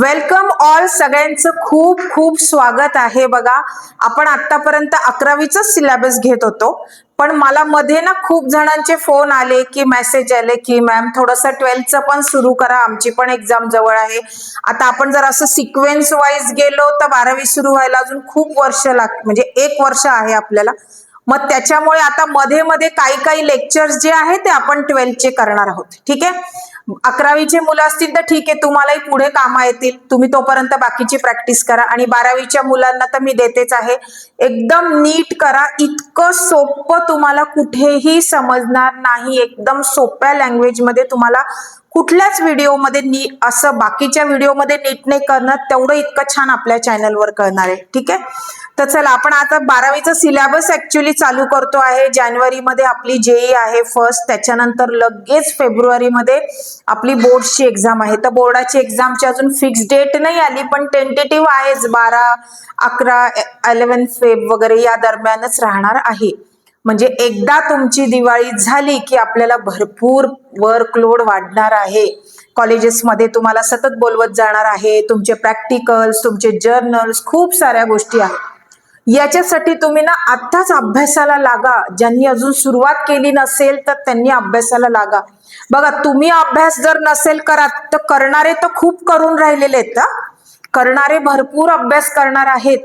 Welcome all सगळ्यांचं खूप खूप स्वागत आहे बघा. आपण आतापर्यंत अकरावीचा सिलेबस घेत होतो. पण मला मध्ये ना खूप जणांचे फोन आले की मेसेज आले की मॅम थोडंसं ट्वेल्थचं पण सुरू करा. आमची पण एक्झाम जवळ आहे. आता आपण जर असं सिक्वेन्स वाईज गेलो तर बारावी सुरू व्हायला अजून खूप वर्ष लाग म्हणजे एक वर्ष आहे आपल्याला. मग त्याच्यामुळे आता मध्ये मध्ये काही काही लेक्चर्स जे आहे ते आपण ट्वेल्थचे करणार आहोत. ठीक आहे? अकरावीचे मुलं असतील तर ठीक आहे तुम्हालाही पुढे कामा येतील. तुम्ही तोपर्यंत बाकीची प्रॅक्टिस करा. आणि बारावीच्या मुलांना तर मी देतेच आहे. एकदम नीट करा. इतकं सोपं तुम्हाला कुठेही समजणार नाही. एकदम सोप्या लँग्वेजमध्ये तुम्हाला कुठल्याच व्हिडिओमध्ये नी असं बाकीच्या व्हिडिओमध्ये नीट नाही करणं तेवढं इतकं छान आपल्या चॅनलवर करणार आहे. ठीक आहे? तर चला आपण आता बारावीचा सिलेबस ऍक्च्युली चालू करतो आहे. जानेवारीमध्ये आपली जेई आहे फर्स्ट त्याच्यानंतर लगेच फेब्रुवारीमध्ये आपली बोर्डची एक्झाम आहे. तर बोर्डाची एक्झामची अजून फिक्स डेट नाही आली पण टेंटेटिव्ह आहेच. बारा अकरा इलेव्हन फेब वगैरे या दरम्यानच राहणार आहे. म्हणजे एकदा तुमची दिवाळी झाली की आपल्याला भरपूर वर्कलोड वाढणार आहे. कॉलेजेसमध्ये तुम्हाला सतत बोलवत जाणार आहे. तुमचे प्रॅक्टिकल्स तुमचे जर्नल्स खूप साऱ्या गोष्टी आहेत. याच्यासाठी तुम्ही ना आत्ताच अभ्यासाला लागा. ज्यांनी अजून सुरुवात केली नसेल तर त्यांनी अभ्यासाला लागा. बघा तुम्ही अभ्यास जर नसेल करत तर करणारे तर खूप करून राहिलेले आहेत करणारे भरपूर अभ्यास करणार आहेत.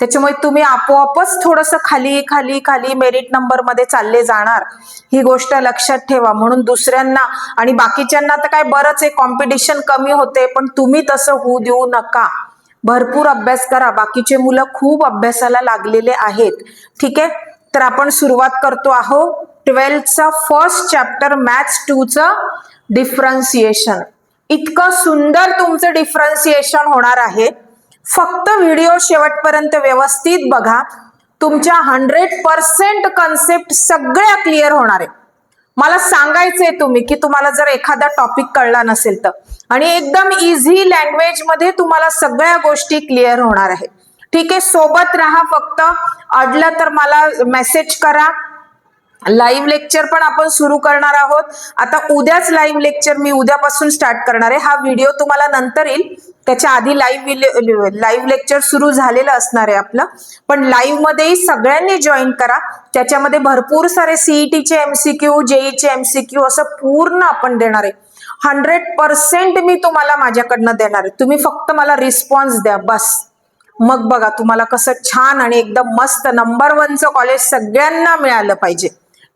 त्याच्यामुळे तुम्ही आपोआपच थोडस खाली खाली खाली मेरिट नंबरमध्ये चालले जाणार. ही गोष्ट लक्षात ठेवा. म्हणून दुसऱ्यांना आणि बाकीच्यांना तर काय बरंच आहे कॉम्पिटिशन कमी होते पण तुम्ही तसं होऊ देऊ नका. भरपूर अभ्यास करा. बाकीचे मुलं खूप अभ्यासाला लागलेले आहेत. ठीक आहे? तर आपण सुरुवात करतो आहो. ट्वेल्थचा फर्स्ट चॅप्टर मॅथ्स टूचं डिफरन्सिएशन इतकं सुंदर तुमचं डिफरन्सिएशन होणार आहे. फक्त व्हिडिओ शेवटपर्यंत व्यवस्थित बघा. तुमच्या हंड्रेड पर्सेंट कन्सेप्ट सगळ्या क्लिअर होणार आहे. मला सांगायचंय तुम्ही की तुम्हाला जर एखादा टॉपिक कळला नसेल तर. आणि एकदम इझी लँग्वेजमध्ये तुम्हाला सगळ्या गोष्टी क्लिअर होणार आहेत. ठीक आहे सोबत राहा फक्त. अडलं तर मला मेसेज करा. लाईव्ह लेक्चर पण आपण सुरू करणार आहोत. आता उद्याच लाईव्ह लेक्चर मी उद्यापासून स्टार्ट करणार आहे. हा व्हिडिओ तुम्हाला नंतर येईल. त्याच्या आधी लाईव्ह लाईव्ह लेक्चर सुरू झालेलं असणार आहे आपलं. पण लाईव्ह मध्येही सगळ्यांनी जॉईन करा. त्याच्यामध्ये भरपूर सारे सीईटीचे एमसीक्यू जेईचे एमसीक्यू असं पूर्ण आपण देणार आहे. हंड्रेड पर्सेंट मी तुम्हाला माझ्याकडनं देणार आहे. तुम्ही फक्त मला रिस्पॉन्स द्या. बस. मग बघा तुम्हाला कसं छान आणि एकदम मस्त नंबर वनचं कॉलेज सगळ्यांना मिळालं पाहिजे.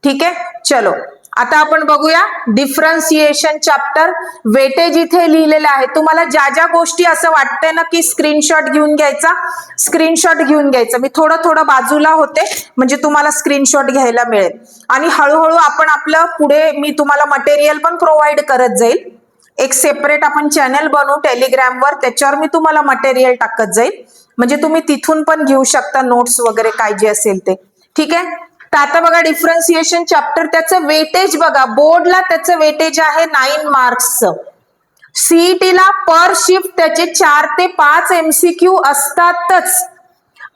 ठीक आहे? चलो. आता आपण बघूया डिफरन्सिएशन चॅप्टर वेटेज इथे लिहिलेलं आहे. तुम्हाला ज्या ज्या गोष्टी असं वाटतंय ना की स्क्रीनशॉट घेऊन घ्यायचा स्क्रीनशॉट घेऊन घ्यायचा. मी थोडं थोडं बाजूला होते म्हणजे तुम्हाला स्क्रीनशॉट घ्यायला मिळेल. आणि हळूहळू आपण आपलं पुढे मी तुम्हाला मटेरियल पण प्रोव्हाइड करत जाईल. एक सेपरेट आपण चॅनल बनवू टेलिग्रामवर त्याच्यावर मी तुम्हाला मटेरियल टाकत जाईल. म्हणजे तुम्ही तिथून पण घेऊ शकता नोट्स वगैरे काय जे असेल ते. ठीक आहे? तर आता बघा डिफरन्सिएशन चॅप्टर त्याचं वेटेज बघा. बोर्डला त्याचं वेटेज आहे नाईन मार्क्सचं सीईटीला पर शिफ्ट त्याचे चार ते पाच एमसीक्यू असतातच.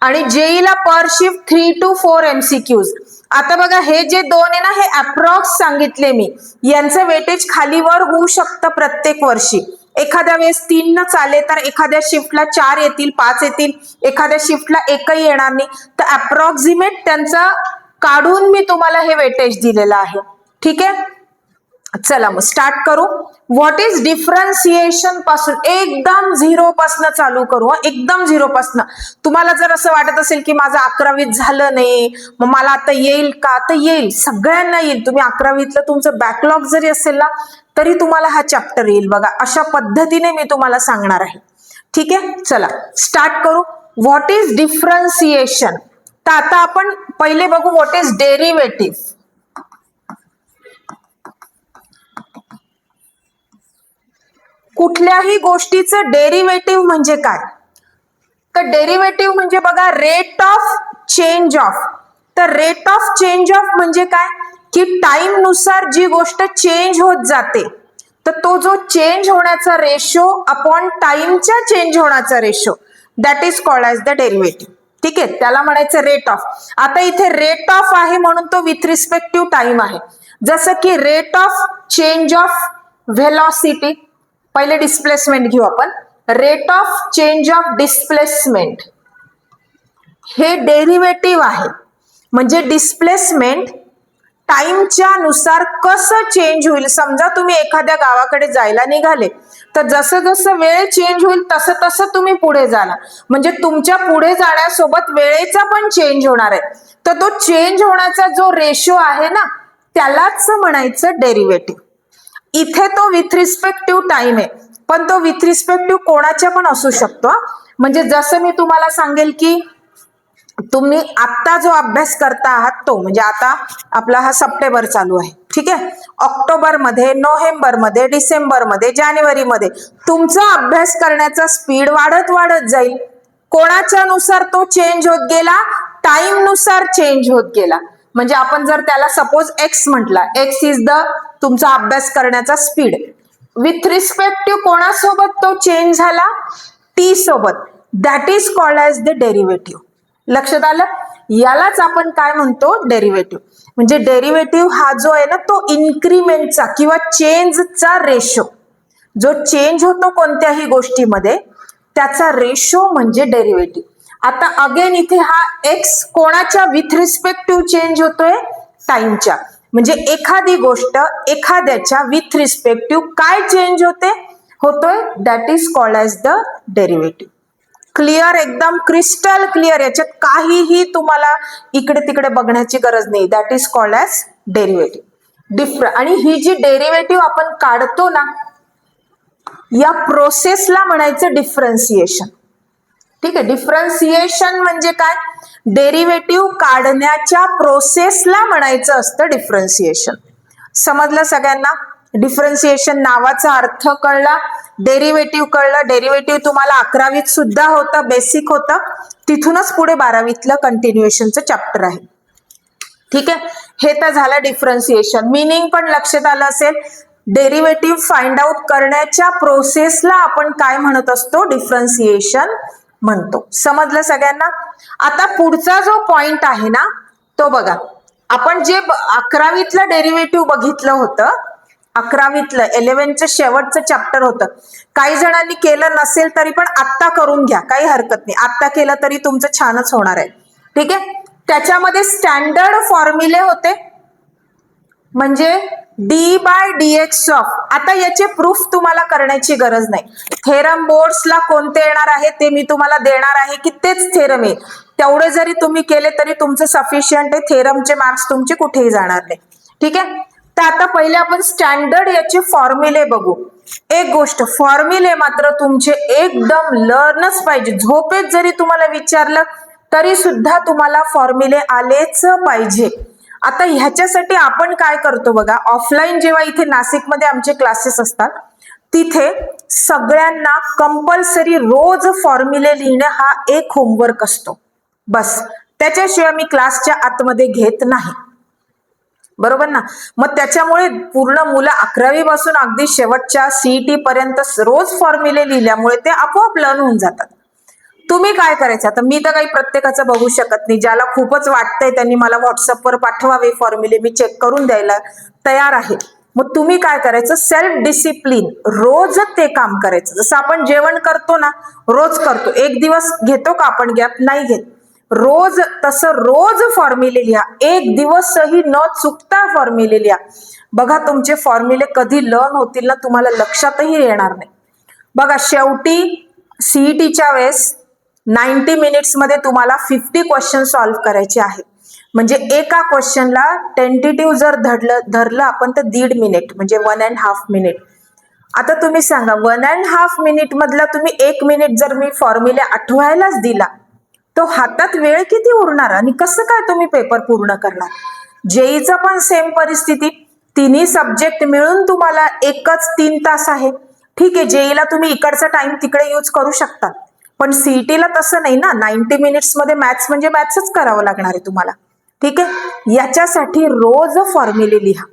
आणि जेईला per shift three two four MCQs आता बघा हे जे दोन आहे ना हे अप्रॉक्स सांगितले मी. यांचं वेटेज खालीवर होऊ शकतं प्रत्येक वर्षी. एखाद्या वेळेस तीन न चाले तर एखाद्या शिफ्टला चार येतील पाच येतील. एखाद्या शिफ्टला एकही येणार नाही. तर अप्रॉक्सिमेट त्यांचा काढून मी तुम्हाला हे वेटेज दिलेलं आहे. ठीक आहे? चला मग स्टार्ट करू. व्हॉट इज डिफरन्सिएशनपासून एकदम झिरो पासन चालू करू एकदम झिरो पासन. तुम्हाला जर असं वाटत असेल की माझं अकरावीत झालं नाही मग मला आता येईल का? तर येईल. सगळ्यांना येईल. तुम्ही अकरावीतलं तुमचं बॅकलॉग जरी असेल ना तरी तुम्हाला हा चॅप्टर येईल बघा. अशा पद्धतीने मी तुम्हाला सांगणार आहे. ठीक आहे? चला स्टार्ट करू. व्हॉट इज डिफरन्सिएशन तर आता आपण पहिले बघू व्हॉट इज डेरिव्हेटिव्ह कुठल्याही गोष्टीचं डेरिव्हेटिव्ह म्हणजे काय? तर डेरिव्हेटिव्ह म्हणजे बघा रेट ऑफ चेंज ऑफ तर रेट ऑफ चेंज ऑफ म्हणजे काय? की टाइमनुसार जी गोष्ट चेंज होत जाते तर तो जो चेंज होण्याचा रेशो अपॉन टाइमच्या चेंज होण्याचा ratio that is called as the derivative ठीक आहे? त्याला म्हणायचं रेट ऑफ आता इथे रेट ऑफ आहे म्हणून तो विथ रिस्पेक्टिव्ह टाइम आहे. जसं की rate of change of velocity पहिले डिस्प्लेसमेंट घेऊ आपण. Rate of change of displacement हे डेरिव्हेटिव्ह आहे. म्हणजे डिस्प्लेसमेंट टाइमच्या नुसार कसं चेंज होईल? समजा तुम्ही एखाद्या गावाकडे जायला निघाले. तर जसं जसं वेळ चेंज होईल तसं तसं तुम्ही पुढे जाणार. म्हणजे तुमच्यापुढे जाण्यासोबत वेळेचा पण चेंज होणार आहे. तर तो चेंज होण्याचा जो रेशो आहे ना त्यालाच म्हणायचं डेरिव्हेटिव्ह इथे तो विथ रिस्पेक्टिव्ह टाइम आहे. पण तो विथ रिस्पेक्टिव्ह कोणाच्या पण असू शकतो म्हणजे जसं मी तुम्हाला सांगेल की तुम्ही आत्ता जो अभ्यास करता आहात तो म्हणजे आता आपला हा सप्टेंबर चालू आहे. ठीक आहे? ऑक्टोबरमध्ये नोव्हेंबरमध्ये डिसेंबरमध्ये जानेवारीमध्ये तुमचा अभ्यास करण्याचा स्पीड वाढत वाढत जाईल. कोणाच्या नुसार तो चेंज होत गेला? टाइमनुसार चेंज होत गेला. म्हणजे आपण जर त्याला सपोज एक्स म्हटला एक्स इज द तुमचा अभ्यास करण्याचा स्पीड विथ रिस्पेक्टिव्ह कोणासोबत तो चेंज झाला? टी सोबत that is called as the derivative लक्षात आलं? यालाच आपण काय म्हणतो? डेरिव्हेटिव्ह म्हणजे डेरिव्हेटिव्ह हा जो आहे ना तो इन्क्रीमेंटचा किंवा चेंजचा रेशो जो चेंज होतो कोणत्याही गोष्टीमध्ये त्याचा रेशो म्हणजे डेरिव्हेटिव्ह आता अगेन इथे हा एक्स कोणाच्या विथ रिस्पेक्टिव्ह चेंज होतोय? टाइमच्या म्हणजे एखादी गोष्ट एखाद्याच्या विथ रिस्पेक्टिव्ह काय चेंज होते? होतोय? That is called as the derivative clear एकदम क्रिस्टल क्लिअर याच्यात काहीही तुम्हाला इकडे तिकडे बघण्याची गरज नाही. That is called as derivative differ आणि ही जी डेरिव्हेटिव्ह आपण काढतो ना या प्रोसेसला म्हणायचं डिफरन्सिएशन ठीक आहे? डिफरन्सिएशन म्हणजे काय? डेरिव्हेटिव्ह काढण्याच्या प्रोसेसला म्हणायचं असतं डिफरन्सिएशन समजलं सगळ्यांना? डिफरन्सिएशन नावाचा अर्थ कळला डेरिव्हेटिव्ह कळलं. डेरिव्हेटिव्ह तुम्हाला अकरावीत सुद्धा होतं बेसिक होतं. तिथूनच पुढे बारावीतलं कंटिन्युएशनचं चॅप्टर आहे. ठीक आहे? हे तर झालं डिफरन्सिएशन मिनिंग पण लक्षात आलं असेल. डेरिव्हेटिव्ह फाइंड आउट करण्याच्या प्रोसेसला आपण काय म्हणत असतो? डिफरन्सिएशन म्हणतो. समजलं सगळ्यांना? आता पुढचा जो पॉइंट आहे ना तो बघा. आपण जे अकरावीतलं डेरिव्हेटिव्ह बघितलं होतं अकरावीतलं इलेव्हनचं शेवटचं चॅप्टर होतं. काही जणांनी केलं नसेल तरी पण आत्ता करून घ्या काही हरकत नाही. आत्ता केलं तरी तुमचं छानच होणार आहे. ठीक आहे? त्याच्यामध्ये स्टँडर्ड फॉर्म्युले होते. म्हणजे d by d x of आता याचे प्रूफ तुम्हाला करण्याची गरज नाही. थेरम बोर्ड्सला कोणते येणार आहे ते मी तुम्हाला देणार आहे की तेच थेरम येईल तेवढे जरी तुम्ही केले तरी तुमचं सफिशियंट आहे. थेरमचे मार्क्स तुमचे कुठेही जाणार नाही. ठीक आहे? तर आता पहिले आपण स्टँडर्ड याचे फॉर्म्युले बघू. एक गोष्ट फॉर्म्युले मात्र तुमचे एकदम लर्नच पाहिजे. झोपेत जरी तुम्हाला विचारलं तरी सुद्धा तुम्हाला फॉर्म्युले आलेच पाहिजे. आता ह्याच्यासाठी आपण काय करतो बघा ऑफलाईन जेव्हा इथे नाशिकमध्ये आमचे क्लासेस असतात तिथे सगळ्यांना कंपल्सरी रोज फॉर्म्युले लिहिणं हा एक होमवर्क असतो. बस. त्याच्याशिवाय मी क्लासच्या आतमध्ये घेत नाही. बरोबर ना? मग त्याच्यामुळे पूर्ण मुलं अकरावी पासून अगदी शेवटच्या सीईटी पर्यंत रोज फॉर्म्युले लिहिल्यामुळे ते आपोआप लर्न होऊन जातात. तुम्ही काय करायचं? आता मी तर काही प्रत्येकाचं बघू शकत नाही. ज्याला खूपच वाटतंय त्यांनी मला व्हॉट्सअपवर पाठवावे फॉर्म्युले मी चेक करून द्यायला तयार आहे. मग तुम्ही काय करायचं? सेल्फ डिसिप्लिन रोज ते काम करायचं. जसं आपण जेवण करतो ना रोज करतो. एक दिवस घेतो का आपण? गॅप नाही घेत. रोज तसं रोज फॉर्म्युले लिहा. एक दिवसही न चुकता फॉर्म्युले लिहा. बघा तुमचे फॉर्म्युले कधी लर्न होतील ना तुम्हाला लक्षातही येणार नाही. बघा शेवटी सीईटीच्या वेळेस नाईन्टी मिनिट्समध्ये तुम्हाला फिफ्टी क्वेश्चन सॉल्व्ह करायचे आहे. म्हणजे एका क्वेश्चनला टेंटेटिव्ह जर धरलं धरलं आपण तर दीड मिनिट म्हणजे वन अँड हाफ मिनिट आता तुम्ही सांगा वन अँड हाफ मिनिट मधला तुम्ही एक मिनिट जर मी फॉर्म्युले आठवायलाच दिला तो हातात वेळ किती उरणार आणि कसं काय तुम्ही पेपर पूर्ण करणार? जेईचा पण सेम परिस्थिती. तिन्ही सब्जेक्ट मिळून तुम्हाला एकच तीन तास आहे. ठीक आहे जेईला तुम्ही इकडचा टाइम तिकडे यूज करू शकता. पण सीईटीला तसं नाही ना. नाईन्टी मिनिट्समध्ये मॅथ्स म्हणजे मॅथ्सच करावं लागणार आहे तुम्हाला. ठीक आहे? याच्यासाठी रोज फॉर्म्युले लिहा.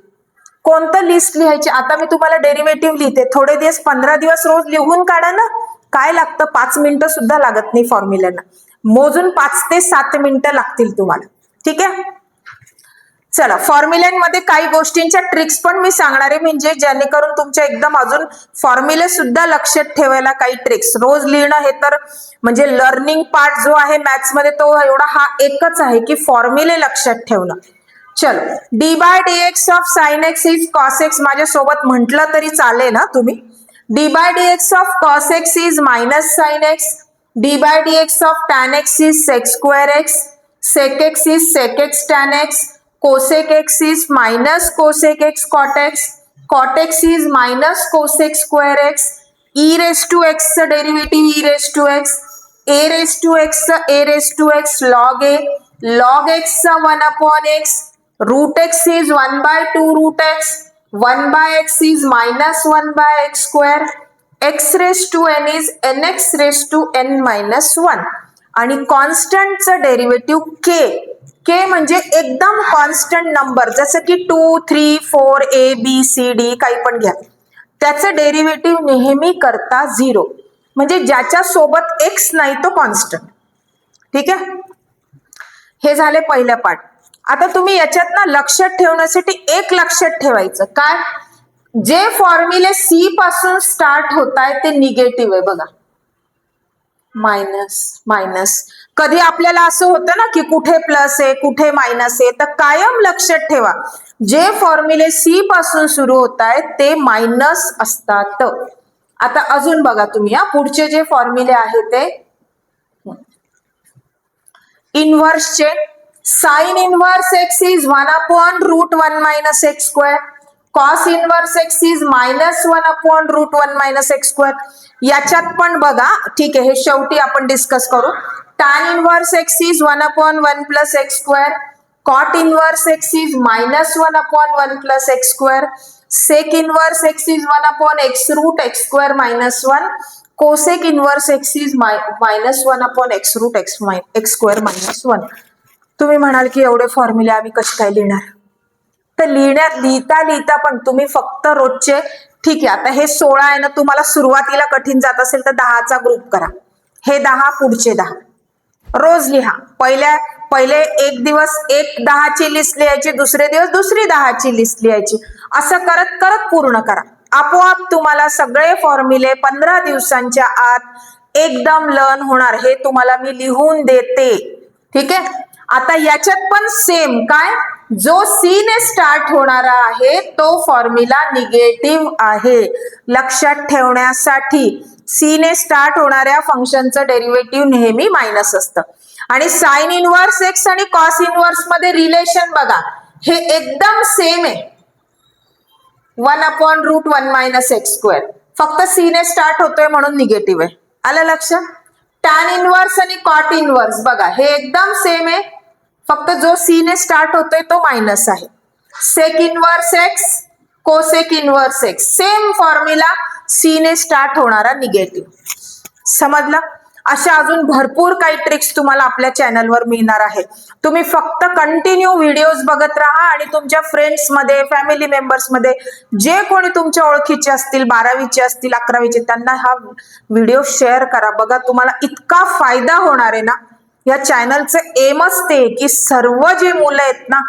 कोणतं लिस्ट लिहायची? आता मी तुम्हाला डेरिव्हेटिव्ह लिहिते. थोडे दिवस पंधरा दिवस रोज लिहून काढा ना. काय लागतं? पाच मिनिटं सुद्धा लागत नाही फॉर्म्युल्यांना मोजून पाच ते सात मिनिटं लागतील तुम्हाला. ठीक आहे? चला फॉर्म्युल्यांमध्ये काही गोष्टींच्या ट्रिक्स पण मी सांगणार आहे. म्हणजे जेणेकरून तुमच्या एकदम अजून फॉर्म्युले सुद्धा लक्षात ठेवायला काही ट्रिक्स रोज लिहिणं हे तर म्हणजे लर्निंग पार्ट जो आहे मॅथ्समध्ये तो एवढा हा एकच आहे की फॉर्म्युले लक्षात ठेवणं. चल d by d x of sine x is cos x माझ्यासोबत म्हटलं तरी चालेल ना तुम्ही. D by d x of cos x is minus sine x d by dx of tan x is sec square x, sec x is sec x tan x, cosec x is minus cosec x cot x, cot x is minus cosec square x, e raised to x derivative e raised to x, a raised to x a raised to x log a, log x 1 upon x, root x is 1 by 2 root x, 1 by x is minus 1 by x square, x raised to n is nx raised to n minus 1 आणि कॉन्स्टंटचं derivative के के म्हणजे एकदम constant number जसं की two three four A B C D काही पण घ्या. त्याचं डेरिव्हेटिव्ह नेहमी करता झिरो म्हणजे ज्याच्या सोबत एक्स नाही तो कॉन्स्टंट ठीक आहे? हे झाले पहिल्या पार्ट आता तुम्ही याच्यात ना लक्षात ठेवण्यासाठी एक लक्षात ठेवायचं. काय? जे फॉर्म्युले सी पासून स्टार्ट होत आहे ते निगेटिव्ह आहे बघा. मायनस मायनस कधी आपल्याला असं होतं ना की कुठे प्लस आहे कुठे मायनस आहे तर कायम लक्षात ठेवा. जे फॉर्म्युले सी पासून सुरू होत आहेत ते मायनस असतात. आता अजून बघा तुम्ही हा. पुढचे जे फॉर्म्युले आहेत ते. इनव्हर्सचे sine inverse x is one upon root one minus x square cos inverse x is minus one upon root one minus x square याच्यात पण बघा ठीक आहे हे शेवटी आपण डिस्कस करू. Tan inverse x is one upon one plus x square cot inverse x is minus one upon one plus x square sec inverse x is one upon x root x square minus one cosec inverse x is minus one upon x root x x square minus one तुम्ही म्हणाल की एवढे फॉर्म्युले आम्ही कसे काय लिहिणार? तर लिहिण्यात लिहिता लिहिता पण तुम्ही फक्त रोजचे ठीक आहे आता हे सोळा आहे ना तुम्हाला सुरुवातीला कठीण जात असेल तर दहाचा ग्रुप करा. हे दहा पुढचे दहा. रोज लिहा. पहिल्या पहिले एक दिवस एक दहाची लिस्ट लिहायची दुसरे दिवस दुसरी दहाची लिस्ट लिहायची. असं करत करत पूर्ण करा. आपोआप तुम्हाला सगळे फॉर्म्युले पंधरा दिवसांच्या आत एकदम लर्न होणार. हे तुम्हाला मी लिहून देते. ठीक आहे? आता याच्यात पण सेम काय? जो सी ने स्टार्ट होणारा आहे तो फॉर्म्युला निगेटिव्ह आहे. लक्षात ठेवण्यासाठी सी ने स्टार्ट होणाऱ्या फंक्शनचं डेरिव्हेटिव्ह नेहमी मायनस असतं. आणि साईन इनव्हर्स एक्स आणि कॉस इनव्हर्समध्ये रिलेशन बघा हे एकदम सेम आहे. One upon root one minus x square फक्त सी ने स्टार्ट होतोय म्हणून निगेटिव्ह आहे. आलं लक्षात टॅन इनव्हर्स आणि कॉट इनव्हर्स बघा हे एकदम सेम आहे. फक्त जो सी ने स्टार्ट होतोय तो मायनस आहे. Sec inverse x cosec inverse x same formula C ने स्टार्ट होणारा निगेटिव्ह समजलं? अशा अजून भरपूर काही ट्रिक्स तुम्हाला आपल्या चॅनलवर मिळणार आहे. तुम्ही फक्त कंटिन्यू व्हिडिओज बघत राहा आणि तुमच्या फ्रेंड्समध्ये फॅमिली मेंबर्समध्ये जे कोणी तुमच्या ओळखीचे असतील बारावीचे असतील अकरावीचे त्यांना हा व्हिडिओ शेअर करा. बघा तुम्हाला इतका फायदा होणार आहे ना. या चॅनलचं एमच ते की सर्व जे मुलं आहेत ना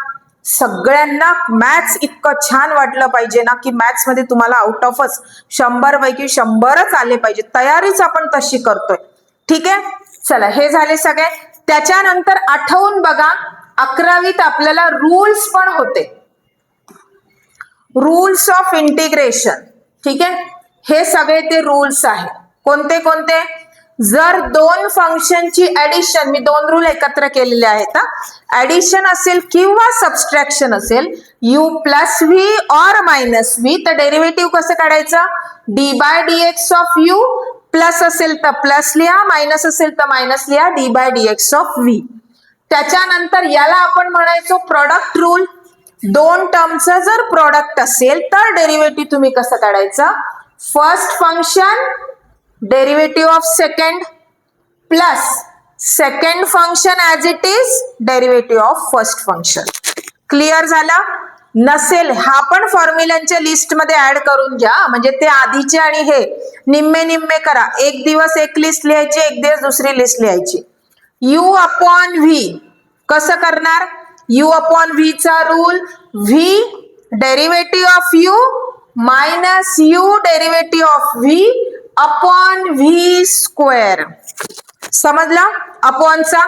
सगळ्यांना मॅथ्स इतकं छान वाटलं पाहिजे ना की मॅथ्समध्ये तुम्हाला आउट ऑफच शंभर पैकी शंभरच आले पाहिजे. तयारीच आपण तशी करतोय. ठीक आहे? चला हे झाले सगळे. त्याच्यानंतर आठवून बघा अकरावीत आपल्याला रूल्स पण होते. रूल्स ऑफ इंटिग्रेशन ठीक आहे? हे सगळे ते रूल्स आहे. कोणते कोणते? जर दोन फंक्शनची ऍडिशन मी दोन रूल एकत्र केलेले आहेत ऍडिशन असेल किंवा सबस्ट्रॅक्शन असेल u plus v or minus v तर डेरिव्हेटिव्ह कसं काढायचं? D by d x of u plus असेल तर प्लस लिहा मायनस असेल तर मायनस लिहा d by d x of v त्याच्यानंतर याला आपण म्हणायचो प्रॉडक्ट रूल दोन टर्मचं जर प्रॉडक्ट असेल तर डेरिव्हेटिव्ह तुम्ही कसं काढायचं? First function derivative of second plus second function as it is derivative of first function. Clear झाला? नसेल. हा पण फॉर्म्युलांच्या लिस्टमध्ये ऍड करून घ्या. म्हणजे ते आधीचे आणि हे. निम्मे निम्मे करा. एक दिवस एक लिस्ट लिहायची एक दिवस दुसरी लिस्ट लिहायची. यू अपॉन व्ही कसं करणार? U upon व्हीचा rule v derivative of u minus u derivative of v upon v square. समजला? अपॉनचा.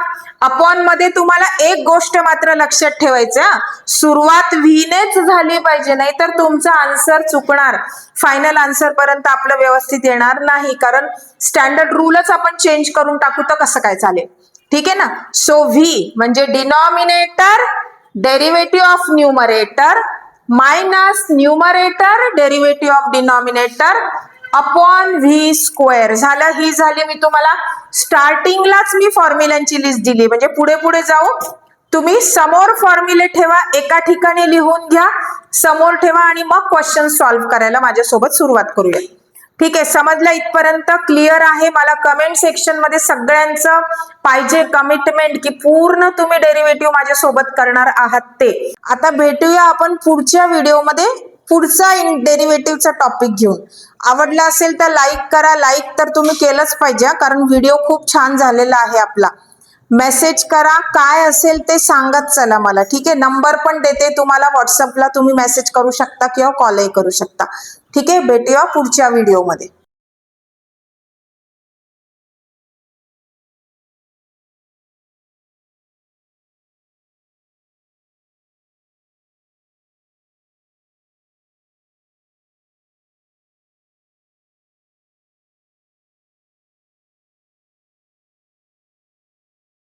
अपॉनमध्ये तुम्हाला एक गोष्ट मात्र लक्षात ठेवायचं सुरुवात व्हीनेच झाली पाहिजे नाही तर तुमचा आन्सर चुकणार. फायनल आन्सर पर्यंत आपलं व्यवस्थित येणार नाही कारण स्टँडर्ड रूलच आपण चेंज करून टाकू तर कसं काय चालेल? ठीक आहे ना? सो व्ही म्हणजे denominator derivative of numerator minus numerator derivative of denominator upon v square. झालं ही झाली मी तुम्हाला. स्टार्टिंगलाच मी फॉर्म्युल्यांची लिस्ट दिली. म्हणजे पुढे पुढे जाऊ तुम्ही समोर फॉर्म्युले ठेवा एका ठिकाणी लिहून घ्या समोर ठेवा आणि मग क्वेश्चन सॉल्व्ह करायला माझ्यासोबत सुरुवात करूया. ठीक आहे समजलं इथपर्यंत? क्लिअर आहे? मला कमेंट सेक्शनमध्ये सगळ्यांचं पाहिजे कमिटमेंट की पूर्ण तुम्ही डेरिव्हेटिव्ह माझ्यासोबत करणार आहात ते. आता भेटूया आपण पुढच्या व्हिडिओमध्ये पुढचा डेरिव्हेटिव्हचा टॉपिक घेऊन. आवडला असेल तर लाईक करा. लाईक तर तुम्ही केलंच पाहिजे कारण व्हिडिओ खूप छान झालेला आहे आपला. मेसेज करा. काय असेल ते सांगत चला मला. ठीक आहे? नंबर पण देते तुम्हाला. व्हॉट्सअपला तुम्ही मेसेज करू शकता किंवा कॉलही करू शकता. ठीक आहे? भेटूया पुढच्या व्हिडिओमध्ये